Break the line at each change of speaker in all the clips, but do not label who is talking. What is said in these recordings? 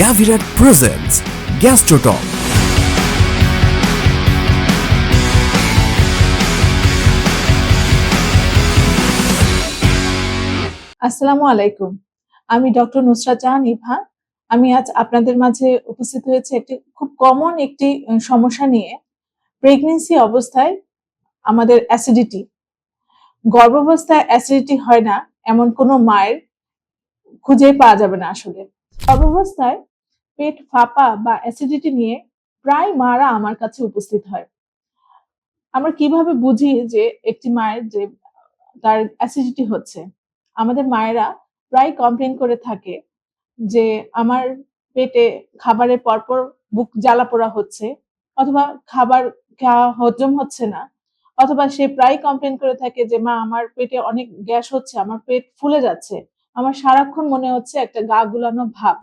Gavirat presents Gastrotalk.
আসসালামু আলাইকুম। আমি ডক্টর নুসরাত জাহান ইভা আমি আজ আপনাদের মাঝে উপস্থিত হয়েছে একটি খুব কমন একটি সমস্যা নিয়ে। প্রেগনেন্সি অবস্থায় আমাদের অ্যাসিডিটি গর্ভাবস্থায় অ্যাসিডিটি হয় না, এমন কোনো মায়ের খুঁজে পাওয়া যাবে না আসলে। গর্ভাবস্থায় পেট ফাঁপা বা অ্যাসিডিটি নিয়ে প্রায় মারা আমার কাছে উপস্থিত হয়। আমরা কীভাবে বুঝি যে একটি মায়ের যে তার অ্যাসিডিটি হচ্ছে? আমাদের মায়েরা প্রায় কমপ্লেন করে থাকে যে আমার পেটে খাবারের পরপর বুক জ্বালা পোড়া হচ্ছে অথবা খাবার খাওয়া হজম হচ্ছে না অথবা সে প্রায় কমপ্লেন করে থাকে যে, মা, আমার পেটে অনেক গ্যাস হচ্ছে, আমার পেট ফুলে যাচ্ছে। আমার সারাক্ষণ মনে হচ্ছে একটা গা গুলানো ভাব।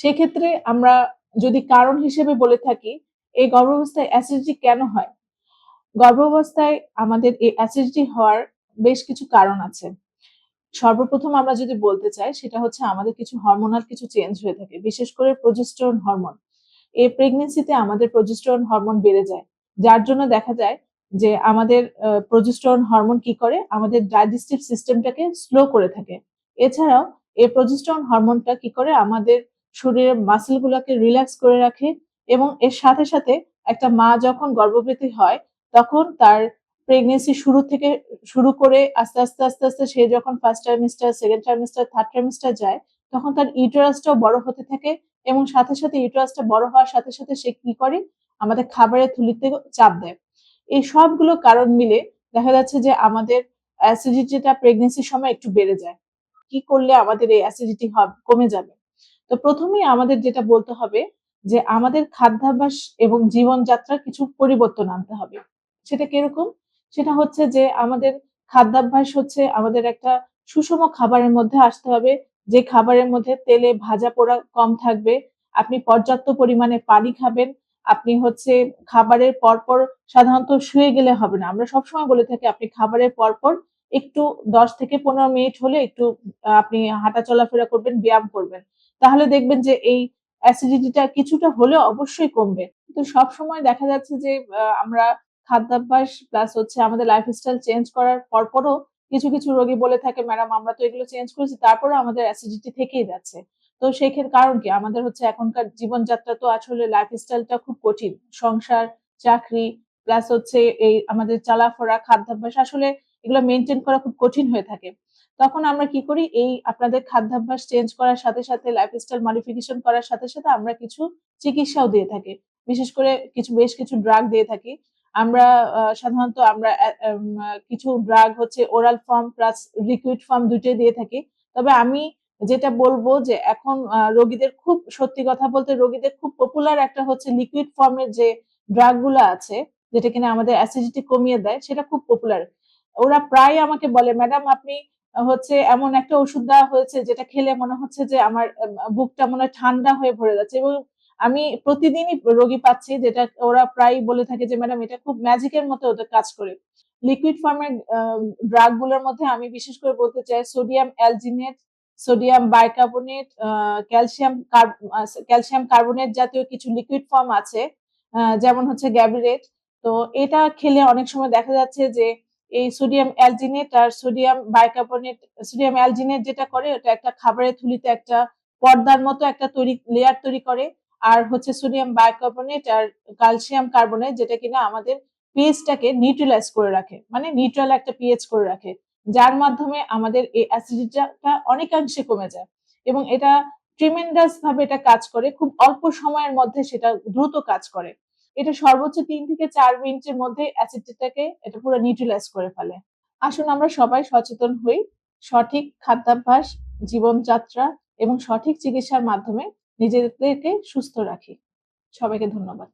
সেক্ষেত্রে আমরা যদি কারণ হিসেবে বলে থাকি, এই গর্ভাবস্থায় অ্যাসিডিটি কেন হয়? গর্ভাবস্থায় আমাদের এই অ্যাসিডিটি হওয়ার বেশ কিছু কারণ আছে। সর্বপ্রথম আমরা যদি বলতে চাই, সেটা হচ্ছে আমাদের কিছু হরমোনাল কিছু চেঞ্জ হয়ে থাকে, বিশেষ করে প্রজেস্টেরন হরমোন এই প্রেগনেন্সিতে আমাদের প্রজেস্টেরন হরমোন বেড়ে যায়। যার জন্য দেখা যায় যে আমাদের প্রজেস্টেরন হরমোন কি করে? আমাদের ডাইজেস্টিভ সিস্টেমটাকে স্লো করে থাকে। এছাড়াও এই প্রজেস্টেরন হরমোনটা কি করে? আমাদের শরীরের মাসেল গুলাকে রিল্যাক্স করে রাখে এবং এর সাথে সাথে একটা মা যখন গর্ভবতী হয়, তখন তার প্রেগনেন্সি শুরু থেকে শুরু করে আস্তে আস্তে আস্তে আস্তে সে যখন first trimester second trimester third trimester যায়, তখন তার ইউটেরাসটাও বড় হতে থাকে এবং সাথে সাথে ইউটেরাসটা বড় হওয়ার সাথে সাথে সে কি করে? আমাদের খাবারের থলিতে চাপ দেয়। এই সবগুলো কারণ মিলে দেখা যাচ্ছে যে আমাদের অ্যাসিডিটিটা প্রেগনেন্সির সময় একটু বেড়ে যায়। কি করলে আমাদের এই অ্যাসিডিটি কমে যাবে? তো প্রথমেই আমাদের যেটা বলতে হবে যে, আমাদের খাদ্যাভ্যাস এবং জীবনযাত্রার কিছু পরিবর্তন আনতে হবে। সেটা কীরকম? সেটা হচ্ছে যে, আমাদের খাদ্যাভ্যাস হচ্ছে আমাদের একটা সুষম খাবারের মধ্যে আসতে হবে। যে খাবারের মধ্যে তেলে ভাজা পোড়া কম থাকবে, আপনি পর্যাপ্ত পরিমাণে পানি খাবেন, আপনি হচ্ছে খাবারের পরপর সাধারণত শুয়ে গেলে হবে না। আমরা সবসময় বলে থাকি, আপনি খাবারের পরপর একটু দশ থেকে পনেরো মিনিট হলে একটু আপনি হাঁটা চলাফেরা করবেন, ব্যায়াম করবেন। তাহলে দেখবেন যে এই অ্যাসিডিটিটা কিছুটা হলেও অবশ্যই কমবে। তো সব সময় দেখা যাচ্ছে যে আমরা খাদ্যাভ্যাস প্লাস হচ্ছে আমাদের লাইফস্টাইল চেঞ্জ করার পরপরও কিছু কিছু রোগী বলে থাকে, ম্যাডাম, আমরা তো এগুলো চেঞ্জ করেছি। তারপরেও আমাদের অ্যাসিডিটি থেকেই যাচ্ছে। তো সেই ক্ষেত্রে কারণ কি? আমাদের হচ্ছে এখনকার জীবনযাত্রা তো আসলে লাইফস্টাইলটা খুব কঠিন। সংসার, চাকরি প্লাস হচ্ছে এই আমাদের চলাফেরা, খাদ্যাভ্যাস আসলে এগুলো মেনটেন করা খুব কঠিন হয়ে থাকে। তখন আমরা কি করি? এই আপনাদের খাদ্যাভ্যাস চেঞ্জ করার সাথে সাথে লাইফস্টাইল মডিফিকেশন করার সাথে সাথে আমরা কিছু চিকিৎসাও দিয়ে থাকি। বিশেষ করে কিছু, বেশ কিছু ড্রাগ দিয়ে থাকি। আমরা সাধারণত আমরা কিছু ড্রাগ হচ্ছে oral form plus liquid form দুটোই দিয়ে থাকি। তবে আমি যেটা বলব যে এখন রোগীদের খুব, সত্যি কথা বলতে রোগীদের খুব পপুলার একটা হচ্ছে লিকুইড ফর্মের যে ড্রাগগুলো আছে, যেটা কিনা আমাদের অ্যাসিডিটি কমিয়ে দেয়, সেটা খুব পপুলার ওরা প্রায় আমাকে বলে, ম্যাডাম, আপনি হচ্ছে এমন একটা ওষুধ দেওয়া হয়েছে যেটা খেলে মনে হচ্ছে যে আমার বুকটা মনে ঠান্ডা হয়ে ভরে যাচ্ছে। এবং আমি প্রতিদিনই রোগী পাচ্ছি যেটা ওরা প্রায় বলে থাকে যে, ম্যাডাম, এটা খুব ম্যাজিকের মতো ওদের কাজ করে। লিকুইড ফর্মের ড্রাগগুলোর মধ্যে আমি বিশেষ করে বলতে চাই sodium alginate, sodium bicarbonate calcium calcium carbonate জাতীয় কিছু লিকুইড ফর্ম আছে যেমন হচ্ছে গ্যাবিরেট তো এটা খেলে অনেক সময় দেখা যাচ্ছে যে এই সোডিয়াম অ্যালজিনেট আর সোডিয়াম বাইকার্বনেট সোডিয়াম অ্যালজিনেট যেটা করে, ওটা একটা খাবারের থলিতে একটা পর্দার মতো একটা তৈরি লেয়ার তৈরি করে। আর হচ্ছে সোডিয়াম বাইকার্বনেট আর ক্যালসিয়াম কার্বনেট যেটা কিনা আমাদের পিএইচটাকে নিউট্রালাইজ করে রাখে। মানে নিউট্রাল একটা পিএইচ করে রাখে। যার মাধ্যমে আমাদের এই অ্যাসিডিটিটা অনেকাংশে কমে যায়। এবং এটা ট্রিমেন্ডাস ভাবে এটা কাজ করে। খুব অল্প সময়ের মধ্যে সেটা দ্রুত কাজ করে। এটা সর্বোচ্চ তিন থেকে চার মিনিটের মধ্যে অ্যাসিডিটিটাকে এটা পুরো নিউট্রিলাইজ করে ফেলে। আসুন আমরা সবাই সচেতন হই, সঠিক খাদ্যাভ্যাস, জীবনযাত্রা এবং সঠিক চিকিৎসার মাধ্যমে নিজেদেরকে সুস্থ রাখি। সবাইকে ধন্যবাদ।